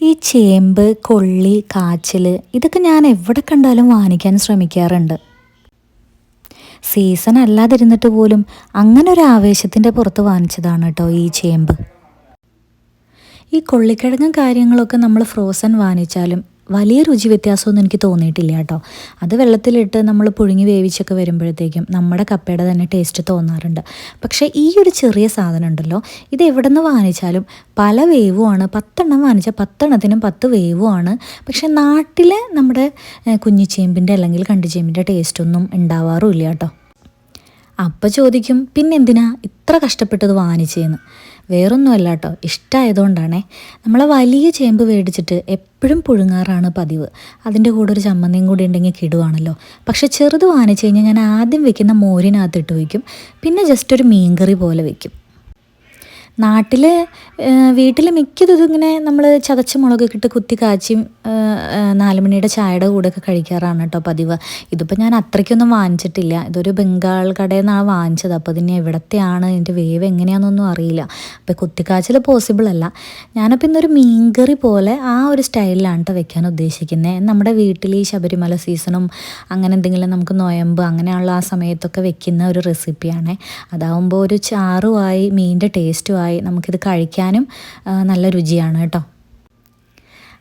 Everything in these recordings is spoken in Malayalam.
ഈ ചേമ്പ് കൊള്ളി കാച്ചിൽ ഇതൊക്കെ ഞാൻ എവിടെ കണ്ടാലും വാങ്ങിക്കാൻ ശ്രമിക്കാറുണ്ട്. സീസൺ അല്ലാതിരുന്നിട്ട് പോലും അങ്ങനെ ഒരു ആവേശത്തിന്റെ പുറത്ത് വാങ്ങിച്ചതാണ് കേട്ടോ ഈ ചേമ്പ്. ഈ കൊള്ളിക്കിഴങ്ങും കാര്യങ്ങളൊക്കെ നമ്മൾ ഫ്രോസൺ വാങ്ങിച്ചാലും വലിയ രുചി വ്യത്യാസമൊന്നും എനിക്ക് തോന്നിയിട്ടില്ല കേട്ടോ. അത് വെള്ളത്തിലിട്ട് നമ്മൾ പുഴുങ്ങി വേവിച്ചൊക്കെ വരുമ്പോഴത്തേക്കും നമ്മുടെ കപ്പയുടെ തന്നെ ടേസ്റ്റ് തോന്നാറുണ്ട്. പക്ഷേ ഈ ഒരു ചെറിയ സാധനം ഉണ്ടല്ലോ ഇത് എവിടെ നിന്ന് വാങ്ങിച്ചാലും പല വേവുമാണ്. പത്തെണ്ണം വാങ്ങിച്ചാൽ പത്തെണ്ണത്തിനും പത്ത് വേവുമാണ്. പക്ഷേ നാട്ടിലെ നമ്മുടെ കുഞ്ഞിച്ചേമ്പിന്റെ അല്ലെങ്കിൽ കണ്ടിച്ചേമ്പിന്റെ ടേസ്റ്റൊന്നും ഉണ്ടാവാറുമില്ല കേട്ടോ. അപ്പം ചോദിക്കും പിന്നെന്തിനാ? ഇത്ര കഷ്ടപ്പെട്ടത് വാങ്ങിച്ചതെന്ന് വേറൊന്നുമല്ല കേട്ടോ ഇഷ്ടമായതുകൊണ്ടാണേ നമ്മളെ വലിയ ചേമ്പ് മേടിച്ചിട്ട് എപ്പോഴും പുഴുങ്ങാറാണ് പതിവ്. അതിന്റെ കൂടെ ഒരു ചമ്മന്തിയും കൂടി ഉണ്ടെങ്കിൽ കിടുവാണല്ലോ. പക്ഷെ ചെറുത് വാങ്ങിച്ചു കഴിഞ്ഞാൽ ഞാൻ ആദ്യം വെക്കുന്ന മോരിനകത്തിട്ട് വയ്ക്കും. പിന്നെ ജസ്റ്റ് ഒരു മീൻകറി പോലെ വയ്ക്കും നാട്ടിൽ വീട്ടിൽ മിക്കതും ഇങ്ങനെ നമ്മൾ ചതച്ച മുളകൊക്കെ ഇട്ട് കുത്തി കാച്ചിയും നാലുമണിയുടെ ചായയുടെ കൂടെയൊക്കെ കഴിക്കാറാണ് കേട്ടോ പതിവ്. ഇതിപ്പോൾ ഞാൻ അത്രയ്ക്കൊന്നും വാങ്ങിച്ചിട്ടില്ല. ഇതൊരു ബംഗാൾ കടയിൽ നിന്നാണ് വാങ്ങിച്ചത്. അപ്പോൾ ഇതിന് എവിടത്തെയാണ് ഇതിന്റെ വേവ് എങ്ങനെയാണെന്നൊന്നും അറിയില്ല. അപ്പോൾ കുത്തിക്കാച്ചിൽ പോസിബിൾ അല്ല. ഞാനപ്പോൾ ഇന്നൊരു മീൻകറി പോലെ ആ ഒരു സ്റ്റൈലിലാണ് കേട്ടോ വെക്കാൻ ഉദ്ദേശിക്കുന്നത് നമ്മുടെ വീട്ടിൽ ഈ ശബരിമല സീസണും അങ്ങനെ എന്തെങ്കിലും നമുക്ക് നൊയമ്പ് അങ്ങനെയുള്ള ആ സമയത്തൊക്കെ വെക്കുന്ന ഒരു റെസിപ്പിയാണ് അതാവുമ്പോൾ ഒരു ചാറുമായി മീനിന്റെ ടേസ്റ്റുമായി നമുക്കിത് കഴിക്കാനും നല്ല രുചിയാണ് കേട്ടോ.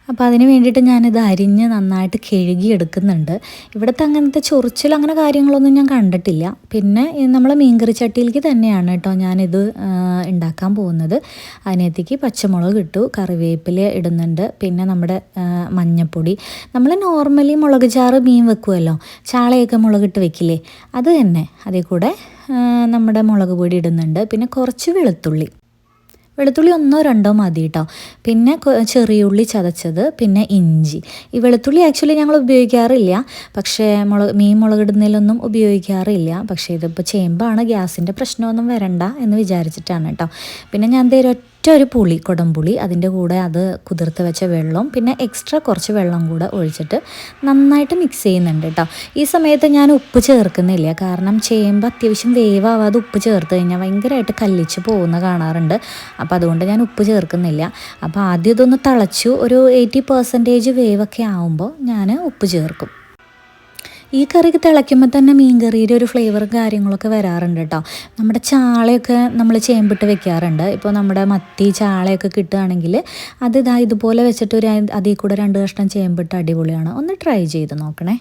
അപ്പോൾ അതിന് വേണ്ടിയിട്ട് ഞാനിത് അരിഞ്ഞ് നന്നായിട്ട് കഴുകി എടുക്കുന്നുണ്ട്. ഇവിടുത്തെ അങ്ങനത്തെ ചൊറിച്ചിൽ അങ്ങനെ കാര്യങ്ങളൊന്നും ഞാൻ കണ്ടിട്ടില്ല. പിന്നെ നമ്മൾ മീൻകറി ചട്ടിയിലേക്ക് തന്നെയാണ് കേട്ടോ ഞാനിത് ഉണ്ടാക്കാൻ പോകുന്നത്. അതിനകത്തേക്ക് പച്ചമുളക് ഇട്ടു കറിവേപ്പില ഇടുന്നുണ്ട്. പിന്നെ നമ്മുടെ മഞ്ഞൾപ്പൊടി നമ്മൾ നോർമലി മുളക് ചാറ് മീൻ വെക്കുമല്ലോ ചാളയൊക്കെ മുളകിട്ട് വെക്കില്ലേ? അത് തന്നെ. അതിൽ കൂടെ നമ്മുടെ മുളക് പൊടി ഇടുന്നുണ്ട്. പിന്നെ കുറച്ച് വെളുത്തുള്ളി. വെളുത്തുള്ളി ഒന്നോ രണ്ടോ മതി കേട്ടോ പിന്നെ ചെറിയ ഉള്ളി ചതച്ചത് പിന്നെ ഇഞ്ചി. ഈ വെളുത്തുള്ളി ആക്ച്വലി ഞങ്ങൾ ഉപയോഗിക്കാറില്ല. പക്ഷേ മുളക് മീൻ മുളകിടുന്നതിലൊന്നും ഉപയോഗിക്കാറില്ല. പക്ഷേ ഇതിപ്പോൾ ചേമ്പാണ് ഗ്യാസിന്റെ പ്രശ്നമൊന്നും വരണ്ട എന്ന് വിചാരിച്ചിട്ടാണ് കേട്ടോ പിന്നെ ഞാൻ തേരം ഒറ്റ ഒരു പുളി കുടംപുളി അതിന്റെ കൂടെ അത് കുതിർത്ത് വെച്ച വെള്ളം പിന്നെ എക്സ്ട്രാ കുറച്ച് വെള്ളം കൂടെ ഒഴിച്ചിട്ട് നന്നായിട്ട് മിക്സ് ചെയ്യുന്നുണ്ട് കേട്ടോ ഈ സമയത്ത് ഞാൻ ഉപ്പ് ചേർക്കുന്നില്ല. കാരണം ചേമ്പ് അത്യാവശ്യം വേവാവാതെ ഉപ്പ് ചേർത്ത് കഴിഞ്ഞാൽ ഭയങ്കരമായിട്ട് കല്ലിച്ച് പോകുന്ന കാണാറുണ്ട്. അപ്പോൾ അതുകൊണ്ട് ഞാൻ ഉപ്പ് ചേർക്കുന്നില്ല. അപ്പോൾ ആദ്യം ഇതൊന്ന് തിളച്ചു ഒരു എയ്റ്റി പെർസെന്റേജ് വേവൊക്കെ ആവുമ്പോൾ ഞാൻ ഉപ്പ് ചേർക്കും. ഈ കറിക്ക് തിളയ്ക്കുമ്പോൾ തന്നെ മീൻ കറിയുടെ ഒരു ഫ്ലേവറും കാര്യങ്ങളൊക്കെ വരാറുണ്ട് കേട്ടോ നമ്മുടെ ചാളയൊക്കെ നമ്മൾ ചേമ്പിട്ട് വെക്കാറുണ്ട്. ഇപ്പോൾ നമ്മുടെ മത്തി ചാളയൊക്കെ കിട്ടുകയാണെങ്കിൽ അത് ഇതാ ഇതുപോലെ വെച്ചിട്ട് ഒരു അതിൽ കൂടെ രണ്ട് കഷ്ണം ചേമ്പിട്ട് അടിപൊളിയാണ്. ഒന്ന് ട്രൈ ചെയ്ത് നോക്കണേ.